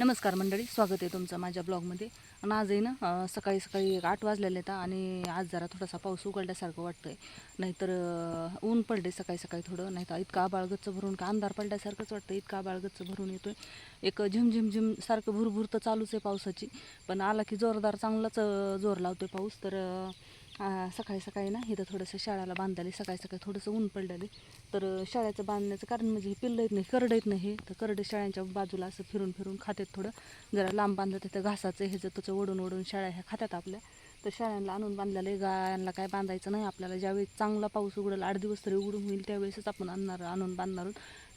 नमस्कार मंडळी स्वागत आहे तुमचं माझ्या ब्लॉगमध्ये. आणि आज आहे ना सकाळी सकाळी एक आठ वाजलेले आहेत आणि आज जरा थोडासा पाऊस उघडल्यासारखं आहे नाहीतर ऊन पडले सकाळी सकाळी थोडं नाहीतर इतका आबाळगच्चं भरून का अंधार पडल्यासारखंच वाटतं इतका आबाळ भरून भरून आहे एक झिम झिम सारखं भुरभुर तर चालूच आहे पावसाची. पण आला की जोरदार चांगलाच जोर लावतो आहे पाऊस. तर सकाळी सकाळी ना इथं थोडंसं शाळेला बांधायला सकाळी सकाळी थोडंसं ऊन पडलेलं तर शाळेचं बांधण्याचं कारण म्हणजे हे पिल्लं येत नाही करडं येत नाही हे तर करडं शाळांच्या बाजूला असं फिरून फिरून खात्यात थोडं. जरा लांब बांधलं तिथं घासाचं ह्याचं त्याचं ओढून ओढून शाळा ह्या खात्यात आपल्या. तर शाळांना आणून बांधलेलं आहे गायांना काय बांधायचं नाही. आपल्याला ज्यावेळेस चांगला पाऊस उघडेल आठ दिवस तरी उघडून होईल त्यावेळेसच आपण आणणार आणून बांधणार.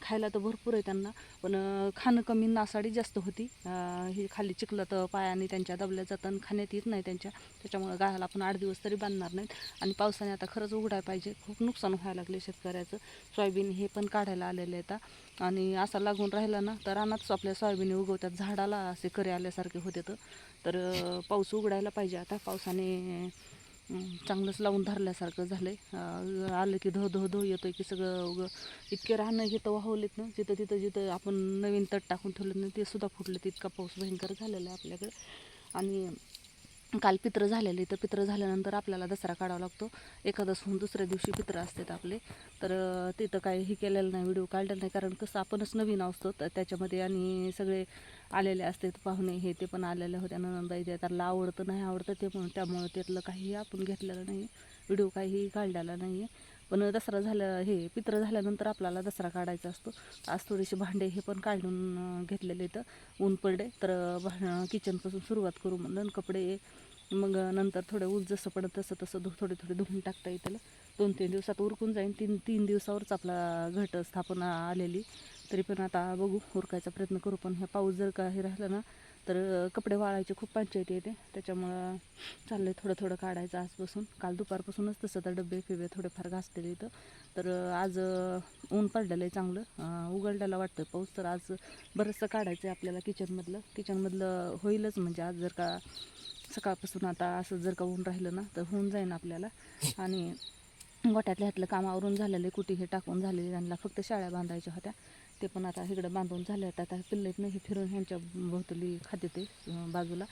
खायला तर भरपूर आहे त्यांना. पण खाणं कमी नासाडी जास्त होती. हे ही खाली चिखलं तर पायाने त्यांच्या दबल्या जातं आणि खाण्यात येत नाही त्यांच्या. त्याच्यामुळं गायला आपण आठ दिवस तरी बांधणार नाहीत. आणि पावसाने आता खरंच उघडायला पाहिजे. खूप नुकसान व्हायला लागले शेतकऱ्याचं. सोयाबीन हे पण काढायला आलेले आहेत आणि असा लागून राहिला ना तर रानातच आपल्या सोयाबीन उगवतात. झाडाला असे करे आल्यासारखे होते तर. पाऊस उघडायला पाहिजे आता. पावसाने चांगलंच लावून धरल्यासारखं झालं आहे आलं की धो धो धो येतो की सगळं इतके राहणं घेतं वाहवलेत ना जिथं तिथं जिथं आपण नवीन तट टाकून ठेवलं ना ते सुद्धा फुटलं इतका पाऊस भयंकर झालेला आहे आपल्याकडे. आणि काल पित्र झालेले तर पित्र झाल्यानंतर आपल्याला दसरा काढावा लागतो. एखादं होऊन दुसऱ्या दिवशी पित्र असतात आपले. तर तिथं काही हे केलेलं नाही व्हिडिओ काढलेला नाही. कारण कसं आपणच नवीन असतो तर त्याच्यामध्ये आणि सगळे आलेले असतात पाहुणे हे ते पण आलेले होते. नंदाई ते त्यांना आवडतं नाही आवडतं ते पण त्यामुळं त्यातलं काही आपण घेतलेलं नाही व्हिडिओ काही काढलेला नाही आहे पण दसरा झालं हे पित्र झाल्यानंतर आपल्याला दसरा काढायचा असतो. आज थोडेसे भांडे हे पण काढून घेतलेले तर ऊन पडले तर भा किचनपासून सुरुवात करू म्हणून कपडे मग नंतर थोडं ऊस जसं पडत तसं तसं धु थोडे थोडे धुवून टाकता येतील. दोन तीन दिवसात उरकून जाईन. तीन तीन दिवसावरच आपला घट स्थापना आलेली. तरी पण आता बघू हुरकायचा प्रयत्न करू. पण ह्या पाऊस जर का हे राहिला ना तर कपडे वाळायची खूप पंचायती येते. त्याच्यामुळं चाललं आहे थोडं थोडं काढायचं आजपासून. काल दुपारपासूनच तसं तर डबे फिबे थोडेफार घासलेले इथं. तर आज ऊन पडलेलं आहे चांगलं. उघडलेलं वाटतं पाऊस. तर आज बरंचसं काढायचं आहे आपल्याला किचनमधलं. किचनमधलं होईलच म्हणजे आज जर का सकाळपासून आता असं जर का ऊन राहिलं ना तर होऊन जाईन आपल्याला. आणि गोट्यातल्या ह्यातलं काम आवरून झालेलं आहे. कुठे हे टाकून झालेले त्यांना फक्त शाळ्या बांधायच्या होत्या. ते पण आता इकडं बांधून झाले आहेत. आता पिल्लेत नाही हे फिरून ह्यांच्या भोवतली खाते ते बाजूला.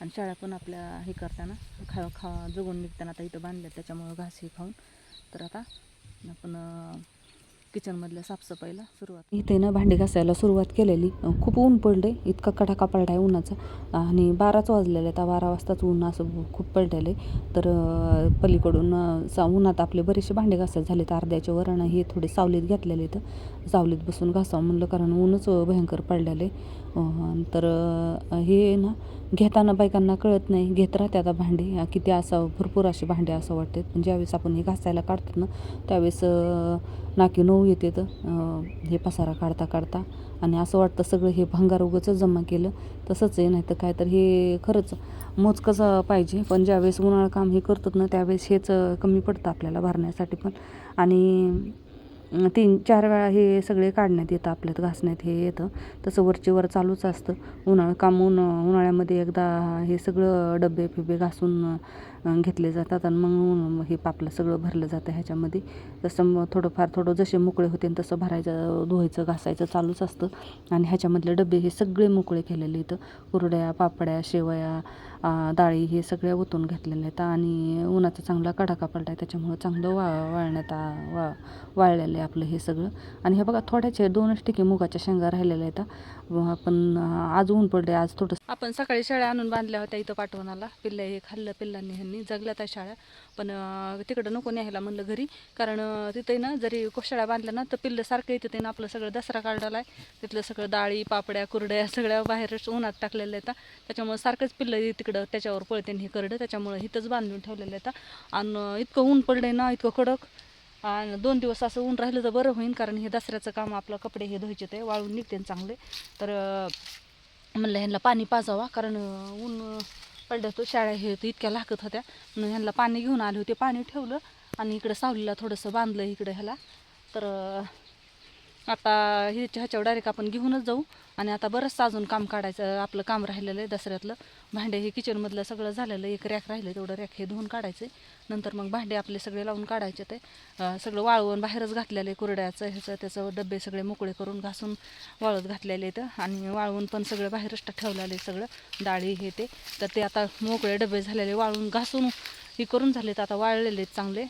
आणि शाळा पण आपल्या हे करताना खा खा जगून निघताना आता इथं बांधल्या त्याच्यामुळं घास हे खाऊन. तर आता आपण किचनमधल्या साफसफाईला सुरुवात. इथे ना भांडी घासायला सुरुवात केलेली. खूप ऊन पडले इतका कडाका पडला आहे उन्हाचा. आणि बाराच वाजलेले आता बारा वाजताच ऊन असं खूप पडलेलं. आहे तर पलीकडून सा उन्हात आपले बरेचसे भांडे घासायचे झाले तर अर्ध्याचे वरण हे थोडे सावलीत घेतलेले तर सावलीत बसून घासावं म्हणलं कारण ऊनच भयंकर पडलेलं. आहे तर हे ना घेताना बायकांना कळत नाही. घेत राहते आता भांडी. किती असावं भरपूर असे भांडे असं वाटते पण ज्यावेळेस आपण हे घासायला काढतो ना त्यावेळेस नाकी नऊ येते तर हे पसारा काढता काढता आणि असं वाटतं सगळं हे भंगार उगंच जमा केलं तसंच आहे. नाही तर काय तर हे खरंच मोजकंच पाहिजे. पण ज्यावेळेस उन्हाळा काम हे करतात ना त्यावेळेस हेच कमी पडतं आपल्याला भरण्यासाठी पण. आणि तीन चार वेळा हे सगळे काढण्यात येतं आपल्यात घासण्यात हे येतं. तसं वरचे वर चालूच असतं. उन्हाळा काम उन उन्हाळ्यामध्ये एकदा हे सगळं डबे फिबे घासून घेतले जातात आणि मग हे पापलं सगळं भरलं जातं ह्याच्यामध्ये. तसं मग थोडंफार थोडं जसे मोकळे होते तसं भरायचं धुवायचं घासायचं चालूच असतं. आणि ह्याच्यामधले डबे हे सगळे मोकळे केलेले इथं. कुरड्या पापड्या शेवया डाळी हे सगळ्या ओतून घेतलेल्या आहेत आणि उन्हाचा चांगला कडाका पडला आहे त्याच्यामुळं चांगलं वा वाळण्यात वा वाळलेलं आहे आपलं हे सगळं. आणि हे बघा थोड्याचे दोनच ठिके मुगाच्या शेंगा राहिलेल्या आहेत. पण आज ऊन पडले आज थोडं आपण सकाळी शाळा आणून बांधल्या होत्या इथं पाठवणाला. पिल्ला हे खाल्लं पिल्लांनी ह्यांनी जगल्या त्या शाळा. पण तिकडं नको न्यायला म्हणलं घरी. कारण तिथे ना जरी कोशाळ्या बांधल्या ना तर पिल्लं सारखं येतं ते ना आपलं सगळं दसरा काढलेला आहे तिथलं सगळं डाळी पापड्या कुरड्या सगळ्या बाहेरच उन्हात टाकलेल्या आहेत. त्याच्यामुळे सारखंच पिल्लं तिकडं त्याच्यावर पळते हे करडं. त्याच्यामुळे इथंच बांधून ठेवलेलं आहेत. आणि इतकं ऊन पडलंय ना इतकं कडक. आणि दोन दिवस असं ऊन राहिलं तर बरं होईल कारण हे दसऱ्याचं काम आपलं कपडे हे धुवायचे ते वाळून निघते चांगले. तर म्हणलं ह्यांना पाणी पाजावा कारण ऊन पडलं तो शाळा हे तर इतक्या लागत होत्या. म्हणून ह्यांना पाणी घेऊन आले होते पाणी ठेवलं आणि इकडं सावलीला थोडंसं बांधलं इकडं ह्याला. तर आता ह्याच्या ह्याच्यावर डायरेक्ट आपण घेऊनच जाऊ. आणि आता बरंचसं अजून काम काढायचं आपलं काम राहिलेलं आहे दसऱ्यातलं. भांडे हे किचनमधलं सगळं झालेलं एक रॅक राहिलं तेवढं रॅक हे धुवून काढायचे नंतर मग भांडे आपले सगळे लावून काढायचे ते. सगळं वाळवून बाहेरच घातलेलं आहे कुरड्याचं ह्याचं त्याचं डबे सगळे मोकळे करून घासून वाळत घातलेले आहेत. आणि वाळवून पण सगळं बाहेरच ठेवलेलं आहे सगळं. डाळी हे ते. तर ते आता मोकळे डबे झालेले वाळून घासून हे करून झालेत. आता वाळलेले आहेत चांगले.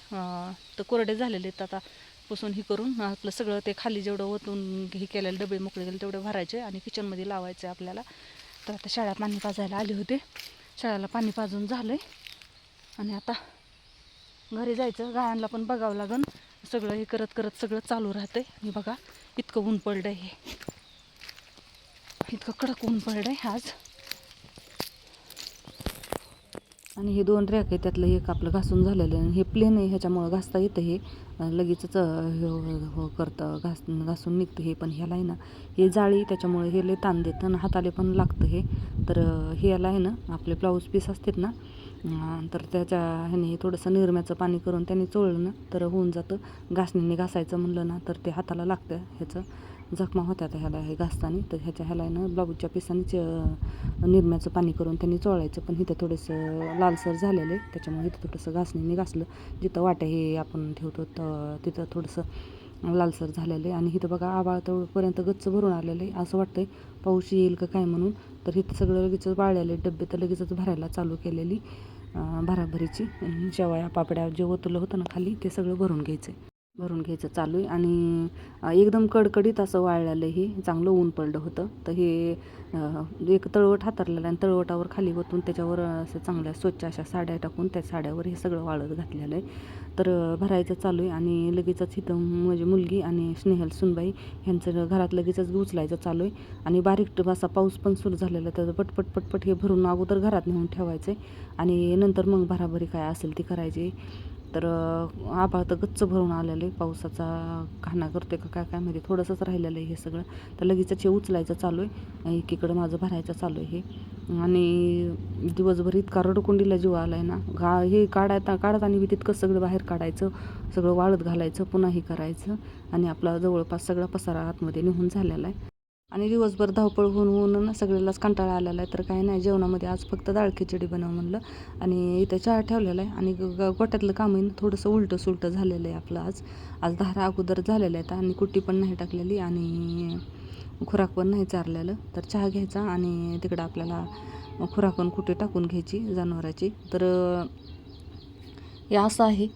तर कोरडे झालेले आहेत आता. पुसून ही करून आपलं सगळं ते खाली जेवढं ओतून हे केलेलं डबे मोकळे केले तेवढे भरायचे आणि किचनमध्ये लावायचे आपल्याला. तर आता शाळा पाणी पाजायला आले होते. शाळेला पाणी पाजून झालं आहे आणि आता घरी जायचं. गायांना पण बघावं लागन. सगळं हे करत करत सगळं चालू राहतंय. आणि बघा इतकं ऊन पडलं आहे हे. इतकं कडक ऊन पडलं आहे आज. आणि हे दोन रॅक आहे त्यातलं एक आपलं घासून झालेलं आहे. हे प्लेन आहे ह्याच्यामुळं घासता येतं हे. लगेचच हे हो- करतं घास घासून निघतं हे. पण ह्याला आहे ना हे जाळी त्याच्यामुळे हे लय ताण देतं आणि हाताले पण लागतं हे. तर ह्याला आहे ना आपले ब्लाऊज पीस असतात ना तर त्याच्या ह्याने हे थोडंसं निरम्याचं पाणी करून त्याने चोळलं ना तर होऊन जातं. घासणीने घासायचं म्हणलं ना तर ते हाताला लागतं ह्याचं. जखमा होत्या त्या ह्याला हे घासताना. तर ह्याच्या ह्याला आहे ना ब्लाऊजच्या पिसानेच निरम्याचं पाणी करून त्यांनी चोळायचं. पण इथं थोडंसं लालसर झालेलं आहे. त्याच्यामुळे इथं थोडंसं घासणीने घासलं. जिथं वाट्या हे आपण ठेवतो तर तिथं थोडंसं लालसर झालेलं आहे. आणि इथं बघा आबाळ तेवढंपर्यंत गच्च भरून आलेलं आहे. असं वाटतंय पाऊस येईल का काय म्हणून? तर इथं सगळं लगेचच वाळलेले डबे तर लगेचच भरायला चालू केलेली भराभरीची. शेवया पापड्या जे ओतलं होतं ना खाली ते सगळं भरून घ्यायचं आहे भरून घ्यायचं चालू आहे. आणि एकदम कडकडीत असं वाळलेलं हे चांगलं ऊन पडलं होतं. तर हे एक तळवट हातरलेलं आणि तळवटावर खाली ओतून त्याच्यावर असं चांगल्या स्वच्छ अशा साड्या टाकून त्या साड्यावर हे सगळं वाळत घातलेलं आहे. तर भरायचं चालू आहे आणि लगेचच इथं म्हणजे मुलगी आणि स्नेहल सुनबाई ह्यांचं घरात लगेचच उचलायचं चालू आहे. आणि बारीक असा पाऊस पण सुरू झालेला तर पटपट पटपट हे भरून अगोदर घरात नेऊन ठेवायचं आहे. आणि नंतर मग भराभरी काय असेल ती करायची तर आभाळ तर गच्च भरून आलेलं आहे. पावसाचा घाणा करते का काय काय माहिती. थोडंसंच राहिलेलं आहे हे सगळं. तर लगेचच हे उचलायचं चालू आहे. एकीकडं माझं भरायचं चालू आहे हे. आणि दिवसभर इतका रडकुंडीला जीव आला आहे ना. गा हे काढायता काढत आणि बी तितकं सगळं बाहेर काढायचं सगळं वाळत घालायचं पुन्हा हे करायचं. आणि आपला जवळपास सगळा पसारा आतमध्ये निघून झालेला आहे. आणि दिवसभर धावपळ होऊन होऊन ना सगळ्यालाच कंटाळा आलेला आहे तर काय नाही जेवणामध्ये आज फक्त डाळ खिचडी बनव म्हणलं. आणि इथं चहा ठेवलेला आहे आणि गोट्यातलं कामही ना थोडंसं उलटं सुलटं झालेलं आहे आपलं आज. आज धारा अगोदर झालेलं आहे आणि कुट्टी पण नाही टाकलेली आणि खुराक पण नाही चारलेलं. तर चहा घ्यायचा आणि तिकडं आपल्याला खुराक पण कुठे टाकून घ्यायची जनावराची. तर हे असं आहे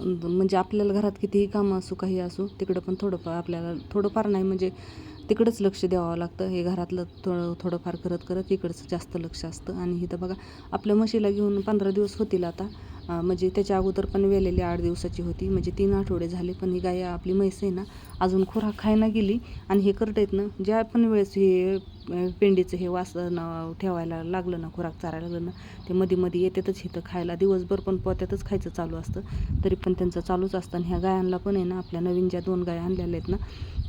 म्हणजे आपल्याला घरात कितीही कामं असू काही असू तिकडं पण थोडंफार आपल्याला थोडंफार नाही म्हणजे तिकडंच लक्ष द्यावं लागतं. हे घरातलं थोडं थोडंफार करत करत इकडचं जास्त लक्ष असतं. आणि इथं बघा आपल्या म्हशीला घेऊन पंधरा दिवस होतील आता. म्हणजे त्याच्या अगोदर पण वेलेली आठ दिवसाची होती. म्हणजे तीन आठवडे झाले पण ही गाय आपली म्हैस आहे ना अजून खुराक खायला गेली आणि हे करत येत ना ज्या पण वेळेस हे पेंडीचं हे वास ठेवायला लागलं ना खुराक चारायला लागलं ना ते मध्ये मध्ये येतातच इथं खायला. दिवसभर पण पोत्यातच खायचं चालू असतं. तरी पण त्यांचं चालूच असतं. आणि ह्या गायांना पण आहे ना आपल्या नवीन ज्या दोन गाय आणलेल्या आहेत ना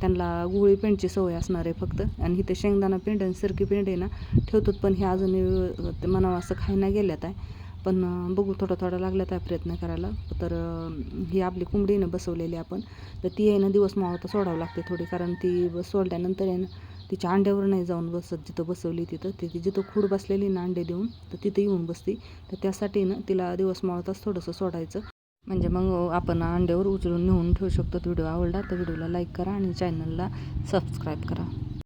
त्यांना गुळी पेंडची सवय असणार आहे फक्त. आणि इथे शेंगदाणा पेंड आणि सरकी पेंड आहे ना ठेवतात पण हे अजून अं, म्हणावं असं खायला गेल्यात आहे. पण बघू थोडा थोडा लागला आहे प्रयत्न करायला. तर ही आपली कोंबडी ना बसवलेली आपण. तर ती आहे ना दिवस मावता सोडावं लागते थोडी कारण ती बस सोडल्यानंतर आहे ना तिच्या अंड्यावर नाही जाऊन बसत जिथं बसवली तिथं. ती जिथं खूड बसलेली ना अंडे देऊन तर तिथं येऊन बसती. तर त्यासाठी ना तिला दिवस मावताच थोडंसं सोडायचं. म्हणजे मग आपण अंड्यावर उचलून नेऊन ठेवू शकतो. व्हिडिओ आवडला तर व्हिडिओला लाईक करा आणि चॅनलला सबस्क्राईब करा.